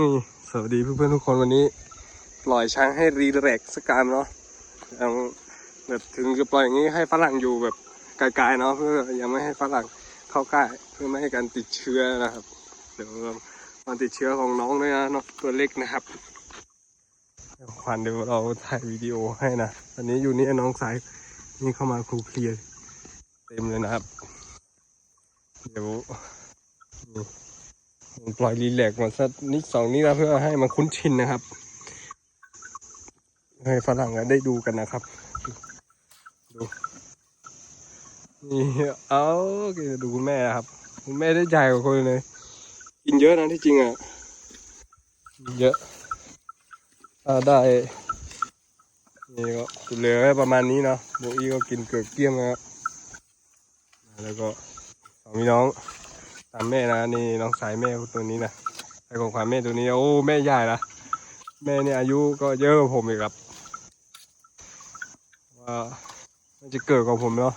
นี่สวัสดีเพื่อนๆทุกคนวันนี้ ปล่อยช้างให้รีแลกซ์สักการเนาะยังแบบถึงจะปล่อยอย่างนี้ให้ฝรั่งอยู่แบบไกลๆเนาะเพื่อยังไม่ให้ฝรั่งเข้าใกล้เพื่อไม่ให้การติดเชื้อนะครับ เดี๋ยวการติดเชื้อของน้องด้วยนะเนาะตัวเล็กนะครับเดี๋ยวขวัญเดี๋ยวเราถ่ายวิดีโอให้นะตอนนี้อยู่นี่น้องสายนี่เข้ามาครูเคลียร์เต็มเลยนะครับ เดี๋ยว ปล่อยรีแลกซ์มาสักนิดสองนิดนะเพื่อให้มันคุ้นชินนะครับ ให้ฝรั่งได้ดูกันนะครับดูนี่เอาดูคุณแม่ครับ คุณแม่ได้ใหญ่กว่าคนเลย กินเยอะนะที่จริงอะกินเยอะถ้าได้นี่ก็เหลือประมาณนี้เนาะโบอี้ก็กินเกือบเกลี้ยงนะครับแล้วก็สองพี่น้องตามแม่นะนี่น้องสายแม่ตัวนี้นะไอของขวัญแม่ตัวนี้โอ้แม่ใหญ่ละแม่เนี่ยอายุก็เยอะกว่าผมอีกครับว่ามันจะเกิดกว่าผมเนาะ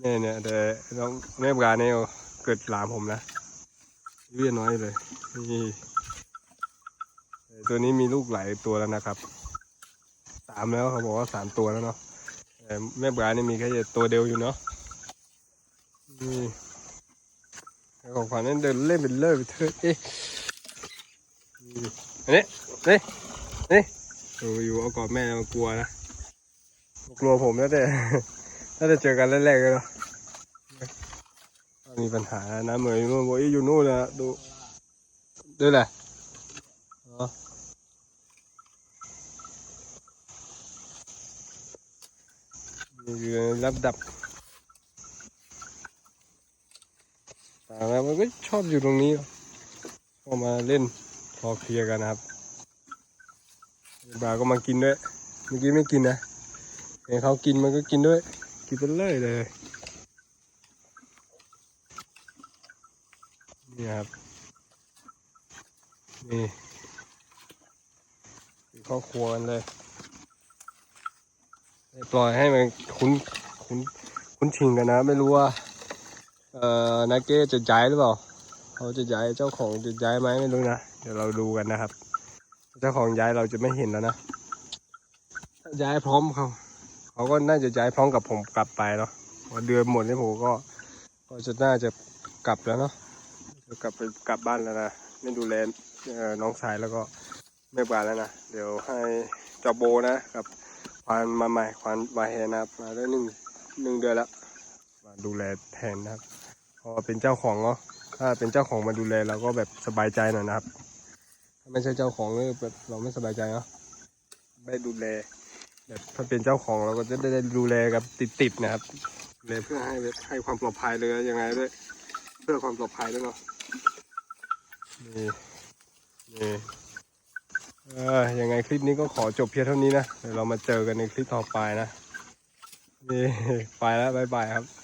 แม่เนี่ยแต่น้องแม่บกาเนี่ยเกิดหลานผมนะอายุยังน้อยเลยนี่ตัวนี้มีลูกหลายตัวแล้วนะครับสามแล้วเขาบอกว่าสามตัวแล้วเนาะแต่แม่บกาเนี่ยมีแค่ตัวเดียวอยู่เนาะนี่ ของขวัญนั่นเดินเล่นเป็นเลิศไปเถอะเอ๊ะอันนี้นี่นี่โอ้อยู่เอากอดแม่มากลัวนะกลัวผมแล้วแต่ถ้าจะเจอกันแรกๆเลยเนาะมีปัญหานะเหมยนู่นโบอยอยู่นู่นนะดูด้วยแหละอ๋อนี่อยู่ในรับดับ แต่แล้วมันก็ชอบอยู่ตรงนี้ชอบมาเล่นพอเคลียร์กันนะครับบาก็มากินด้วยเมื่อกี้ไม่กินนะเห็นเขากินมันก็กินด้วยกินไปเลยเลยนี่ครับนี่คือครอบครัวกันเลยปล่อยให้มันคุ้นคุ้นคุ้นชินกันนะ ไม่รู้ว่า เอ่อนาเก้จะย้ายหรือเปล่าเขาจะย้ายเจ้าของจะย้ายไหมไม่รู้นะเดี๋ยวเราดูกันนะครับ เจ้าของย้ายเราจะไม่เห็นแล้วนะถ้าย้ายพร้อมเขาเขาก็น่าจะย้ายพร้อมกับผมกลับไปเนาะพอเดือนหมดนี่ผมก็ ก็จะน่าจะกลับแล้วเนาะจะกลับไปกลับบ้านแล้วนะไม่ดูแลเอ่อน้องชายแล้วก็แม่บ้านแล้วนะเดี๋ยวให้เจาโบนะกับควานมาใหม่ควานมาแฮนะครับมาได้หนึ่งหนึ่งเดือนแล้วมาดูแลแทนนะครับ พราะว่าเป็นเจ้าของเนาะถ้าเป็นเจ้าของมาดูแลเราก็แบบสบายใจหน่อยนะครับ ถ้าไม่ใช่เจ้าของก็แบบเราไม่สบายใจเนาะไม่ดูแลแบบถ้าเป็นเจ้าของเราก็จะได้ดูแลกับติดๆนะครับดูแลเพื่อให้แบบให้ความปลอดภัยเลยยังไงด้วยเพื่อความปลอดภัยด้วยเนาะนี่นี่เออยังไงคลิปนี้ก็ขอจบเพียงเท่านี้นะเดี๋ยวเรามาเจอกันในคลิปต่อไปนะนี่ไปแล้วบายบายครับ